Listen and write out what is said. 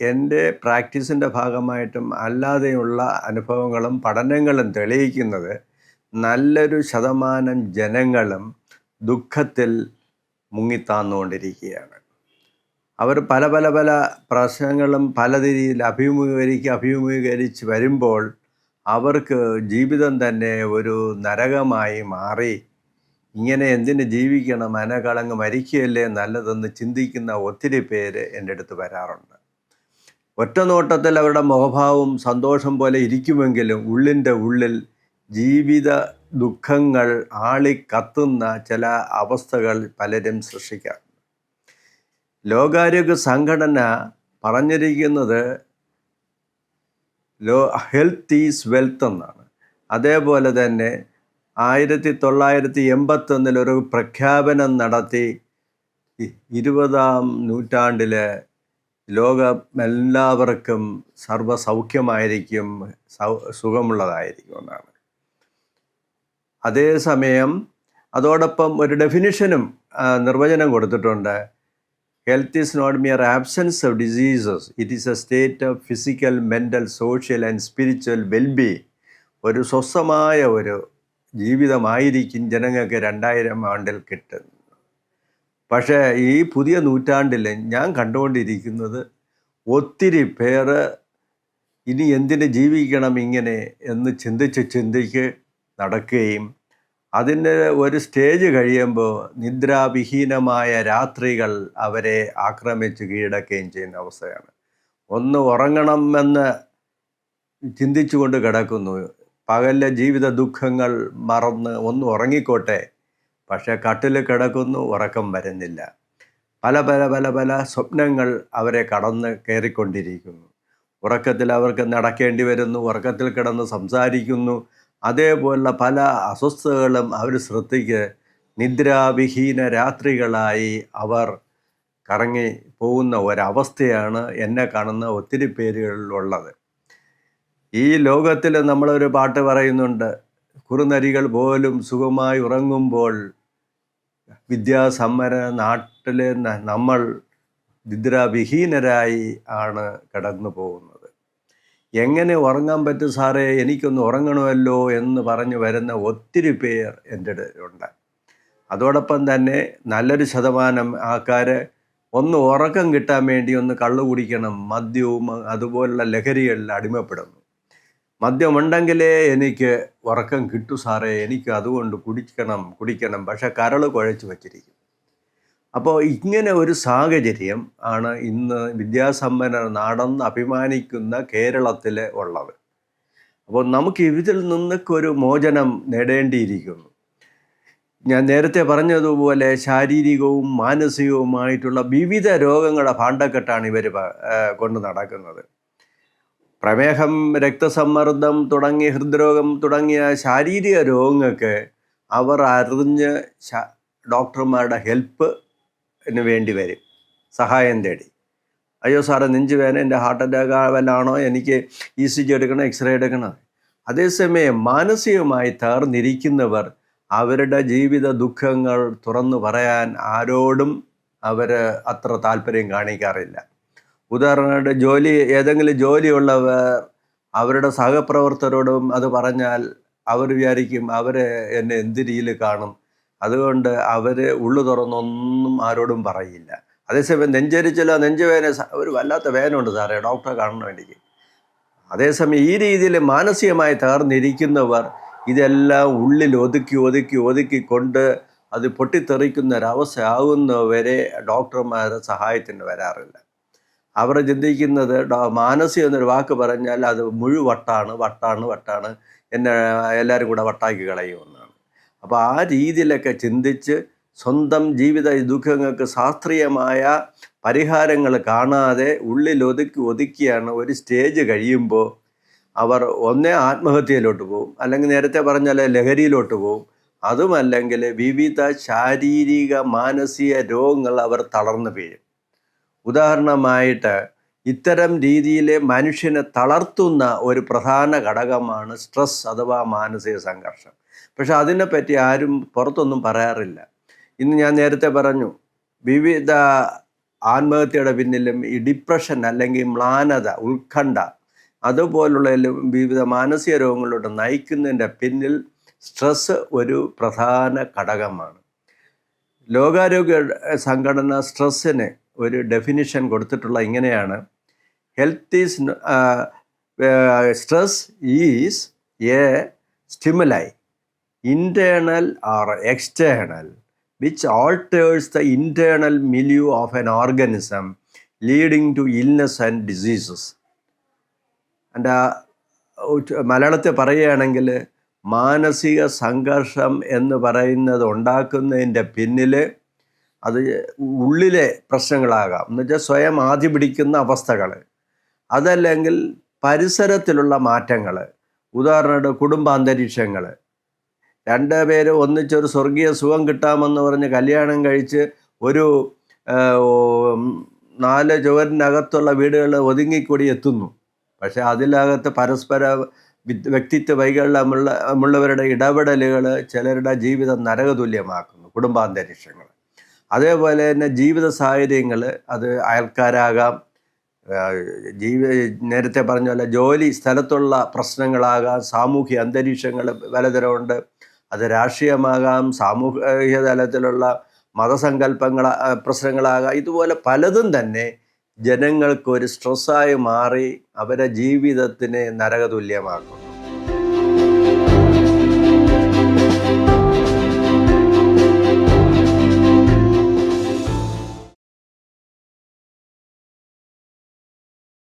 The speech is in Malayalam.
എന്റെ പ്രാക്ടീസിന്റെ ഭാഗമായിട്ടും അല്ലാതെയുള്ള അനുഭവങ്ങളും പഠനങ്ങളും തെളിയിക്കുന്നത് നല്ലൊരു ശതമാനം ജനങ്ങളും ദുഃഖത്തിൽ മുങ്ങിത്താന്നുകൊണ്ടിരിക്കുകയാണ്. അവർ പല പല പല പ്രശ്നങ്ങളും പല രീതിയിൽ അഭിമുഖീകരിക്ക അഭിമുഖീകരിച്ച് വരുമ്പോൾ അവർക്ക് ജീവിതം തന്നെ ഒരു നരകമായി മാറി. ഇങ്ങനെ എന്തിന് ജീവിക്കണം അനകളങ്ങ് മരിക്കുകയല്ലേ നല്ലതെന്ന് ചിന്തിക്കുന്ന ഒത്തിരി പേര് എന്റെ അടുത്ത് വരാറുണ്ട്. ഒറ്റ നോട്ടത്തിൽ അവരുടെ മുഖഭാവം സന്തോഷം പോലെ ഇരിക്കുമെങ്കിലും ഉള്ളിന്റെ ഉള്ളിൽ ജീവിത ദുഃഖങ്ങൾ ആളിക്കത്തുന്ന ചില അവസ്ഥകൾ പലരും സൃഷ്ടിക്കാറുണ്ട് ലോകാരോഗ്യ സംഘടന പറഞ്ഞിരിക്കുന്നത് ലോ ഹെൽത്ത് ഈസ് വെൽത്ത് എന്നാണ്. അതേപോലെ തന്നെ ആയിരത്തി തൊള്ളായിരത്തി എൺപത്തൊന്നിൽ ഒരു പ്രഖ്യാപനം നടത്തി ഇരുപതാം നൂറ്റാണ്ടിൽ ലോകം എല്ലാവർക്കും സർവസൗഖ്യമായിരിക്കും സൗ സുഖമുള്ളതായിരിക്കും എന്നാണ്. അതേസമയം അതോടൊപ്പം ഒരു ഡെഫിനിഷനും നിർവചനം കൊടുത്തിട്ടുണ്ട്. Health is not mere absence of diseases it is a state of physical mental social and spiritual wellbeing ഒരു സ്വസ്ഥമായ ഒരു ജീവിതമായിരിക്കും ജനങ്ങൾക്ക് രണ്ടായിരം ആണ്ടിൽ കിട്ടുന്നത്. പക്ഷേ ഈ പുതിയ നൂറ്റാണ്ടിൽ ഞാൻ കണ്ടുകൊണ്ടിരിക്കുന്നത് ഒത്തിരി പേര് ഇനി എന്തിന് ജീവിക്കണം ഇങ്ങനെ എന്ന് ചിന്തിച്ച് ചിന്തിച്ച് നടക്കുകയും അതിന്റെ ഒരു സ്റ്റേജ് കഴിയുമ്പോൾ നിദ്രാവിഹീനമായ രാത്രികൾ അവരെ ആക്രമിച്ച് കീഴടക്കുകയും ചെയ്യുന്ന അവസ്ഥയാണ്. ഒന്ന് ഉറങ്ങണമെന്ന് ചിന്തിച്ചുകൊണ്ട് കിടക്കുന്നു. പകലിലെ ജീവിത ദുഃഖങ്ങൾ മറന്ന് ഒന്ന് ഉറങ്ങിക്കോട്ടെ. പക്ഷേ കട്ടിൽ കിടക്കുന്നു ഉറക്കം വരുന്നില്ല. പല പല പല പല സ്വപ്നങ്ങൾ അവരെ കടന്ന് കയറിക്കൊണ്ടിരിക്കുന്നു. ഉറക്കത്തിൽ അവർക്ക് നടക്കേണ്ടി വരുന്നു ഉറക്കത്തിൽ കിടന്ന് സംസാരിക്കുന്നു. അതേപോലുള്ള പല അസ്വസ്ഥതകളും അവർ ശ്രദ്ധിക്ക് നിദ്രാവിഹീന രാത്രികളായി അവർ കറങ്ങി പോകുന്ന ഒരവസ്ഥയാണ് എന്നെ കാണുന്ന ഒത്തിരി പേരുകളിലുള്ളത് ഈ ലോകത്തിൽ നമ്മളൊരു പാട്ട് പറയുന്നുണ്ട് കുറുനരികൾ പോലും സുഖമായി ഉറങ്ങുമ്പോൾ വിദ്യാസമ്പന്ന നാട്ടിൽ നമ്മൾ നിദ്രാവിഹീനരായി ആണ് കടന്നു പോകുന്നത്. എങ്ങനെ ഉറങ്ങാൻ പറ്റും സാറേ? എനിക്കൊന്ന് ഉറങ്ങണമല്ലോ എന്ന് പറഞ്ഞു വരുന്ന ഒത്തിരി പേർ എന്റെ ഉണ്ട്. അതോടൊപ്പം തന്നെ നല്ലൊരു ശതമാനം ആൾക്കാർ ഒന്ന് ഉറക്കം കിട്ടാൻ വേണ്ടി ഒന്ന് കള്ളു കുടിക്കണം മദ്യവും അതുപോലുള്ള ലഹരികളിൽ അടിമപ്പെടുന്നു. മദ്യമുണ്ടെങ്കിലേ എനിക്ക് ഉറക്കം കിട്ടു സാറേ. എനിക്ക് അതുകൊണ്ട് കുടിക്കണം കുടിക്കണം. പക്ഷെ കരൾ കുഴച്ച് വച്ചിരിക്കും. അപ്പോൾ ഇങ്ങനെ ഒരു സാഹചര്യം ആണ് ഇന്ന് വിദ്യാസമ്പന്നർ നാടെന്ന് അഭിമാനിക്കുന്ന കേരളത്തിൽ ഉള്ളത്. അപ്പോൾ നമുക്ക് ഇതിൽ നിന്നൊക്കെ ഒരു മോചനം നേടേണ്ടിയിരിക്കുന്നു. ഞാൻ നേരത്തെ പറഞ്ഞതുപോലെ ശാരീരികവും മാനസികവുമായിട്ടുള്ള വിവിധ രോഗങ്ങളുടെ ഭാണ്ഡക്കെട്ടാണ് ഇവർ കൊണ്ട് നടക്കുന്നത്. പ്രമേഹം രക്തസമ്മർദ്ദം തുടങ്ങിയ ഹൃദ്രോഗം തുടങ്ങിയ ശാരീരിക രോഗങ്ങൾക്ക് അവർ അറിഞ്ഞ് ഡോക്ടർമാരുടെ ഹെൽപ്പിന് വേണ്ടി വരും. സഹായം തേടി. അയ്യോ സാറേ നെഞ്ച് വേന എന്റെ ഹാർട്ട് അറ്റാക്ക് വല്ലാണോ എനിക്ക് ഇ സി ജി എടുക്കണം എക്സ്റേ എടുക്കണം. അതേസമയം മാനസികമായി തകർന്നിരിക്കുന്നവർ അവരുടെ ജീവിത ദുഃഖങ്ങൾ തുറന്നു പറയാൻ ആരോടും അവർ അത്ര താല്പര്യം കാണിക്കാറില്ല. ഉദാഹരണമായിട്ട് ജോലി ഏതെങ്കിലും ജോലിയുള്ളവർ അവരുടെ സഹപ്രവർത്തകരോടും അത് പറഞ്ഞാൽ അവർ വിചാരിക്കും അവരെ എന്നെ എന്ത് രീതിയിൽ കാണും. അതുകൊണ്ട് അവർ ഉള്ളു തുറന്നൊന്നും ആരോടും പറയില്ല. അതേസമയം നെഞ്ചരിച്ചില്ല നെഞ്ചുവേദന ഒരു വല്ലാത്ത വേദനയുണ്ട് സാറേ ഡോക്ടറെ കാണണം വേണ്ടിക്ക്. അതേസമയം ഈ രീതിയിൽ മാനസികമായി തകർന്നിരിക്കുന്നവർ ഇതെല്ലാം ഉള്ളിൽ ഒതുക്കി ഒതുക്കി ഒതുക്കി കൊണ്ട് അത് പൊട്ടിത്തെറിക്കുന്ന ഒരവസ്ഥ ആകുന്നവരെ ഡോക്ടർമാരുടെ സഹായത്തിന് വരാറില്ല. അവർ ചിന്തിക്കുന്നത് മാനസിക എന്നൊരു വാക്ക് പറഞ്ഞാൽ അത് മുഴുവട്ടാണ് വട്ടാണ് വട്ടാണ് എന്നെ എല്ലാവരും കൂടെ വട്ടാക്കി കളയുമെന്നാണ് അപ്പോൾ ആ രീതിയിലൊക്കെ ചിന്തിച്ച് സ്വന്തം ജീവിത ദുഃഖങ്ങൾക്ക് ശാസ്ത്രീയമായ പരിഹാരങ്ങൾ കാണാതെ ഉള്ളിൽ ഒതുക്കി ഒതുക്കിയാണ് ഒരു സ്റ്റേജ് കഴിയുമ്പോൾ അവർ ഒന്നേ ആത്മഹത്യയിലോട്ട് പോകും അല്ലെങ്കിൽ നേരത്തെ പറഞ്ഞാൽ ലഹരിയിലോട്ട് പോകും അതുമല്ലെങ്കിൽ വിവിധ ശാരീരിക മാനസിക രോഗങ്ങൾ അവർ തളർന്നു വീഴും. ഉദാഹരണമായിട്ട് ഇത്തരം രീതിയിലെ മനുഷ്യനെ തളർത്തുന്ന ഒരു പ്രധാന ഘടകമാണ് സ്ട്രെസ് അഥവാ മാനസിക സംഘർഷം. പക്ഷെ അതിനെപ്പറ്റി ആരും പുറത്തൊന്നും പറയാറില്ല. ഇന്ന് ഞാൻ നേരത്തെ പറഞ്ഞു വിവിധ ആത്മഹത്യയുടെ പിന്നിലും ഈ ഡിപ്രഷൻ അല്ലെങ്കിൽ മ്ലാനത ഉത്കണ്ഠ അതുപോലുള്ള വിവിധ മാനസിക രോഗങ്ങളോട് നയിക്കുന്നതിന്റെ പിന്നിൽ സ്ട്രെസ് ഒരു പ്രധാന ഘടകമാണ്. ലോകാരോഗ്യ സംഘടന സ്ട്രെസ്സിന് ഒരു ഡെഫിനിഷൻ കൊടുത്തിട്ടുള്ള ഇങ്ങനെയാണ്. Health is stress is a stimuli internal or external which alters the internal milieu of an organism leading to illness and diseases എന്റെ മലയാളത്തിൽ പറയുകയാണെങ്കിൽ മാനസിക സംഘർഷം എന്ന് പറയുന്നത് ഉണ്ടാക്കുന്നതിന്റെ പിന്നിൽ അത് ഉള്ളിലെ പ്രശ്നങ്ങളാകാം. എന്ന് വെച്ചാൽ സ്വയം ആദ്യ പിടിക്കുന്ന അവസ്ഥകൾ അതല്ലെങ്കിൽ പരിസരത്തിലുള്ള മാറ്റങ്ങൾ ഉദാഹരണമായിട്ട് കുടുംബാന്തരീക്ഷങ്ങൾ രണ്ട് പേര് ഒന്നിച്ചൊരു സ്വർഗീയ സുഖം കിട്ടാമെന്ന് പറഞ്ഞ് കല്യാണം കഴിച്ച് ഒരു നാല് ചുവരിനകത്തുള്ള വീടുകളിൽ ഒതുങ്ങിക്കൂടി എത്തുന്നു. പക്ഷേ അതിലകത്ത് പരസ്പര വ്യക്തിത്വ വൈകല്യമുള്ള ഉള്ളവരുടെ ഇടപെടലുകൾ ചിലരുടെ ജീവിതം നരകതുല്യമാക്കുന്നു. കുടുംബാന്തരീക്ഷങ്ങൾ അതേപോലെ തന്നെ ജീവിത സാഹചര്യങ്ങൾ അത് അയൽക്കാരാകാം. ജീവി നേരത്തെ പറഞ്ഞ പോലെ ജോലി സ്ഥലത്തുള്ള പ്രശ്നങ്ങളാകാം. സാമൂഹ്യ അന്തരീക്ഷങ്ങൾ പലതരമുണ്ട് അത് രാഷ്ട്രീയമാകാം. സാമൂഹിക തലത്തിലുള്ള മതസങ്കല്പങ്ങൾ പ്രശ്നങ്ങളാകാം. ഇതുപോലെ പലതും തന്നെ ജനങ്ങൾക്കൊരു സ്ട്രെസ്സായി മാറി അവരെ ജീവിതത്തിനെ നരകതുല്യമാക്കും.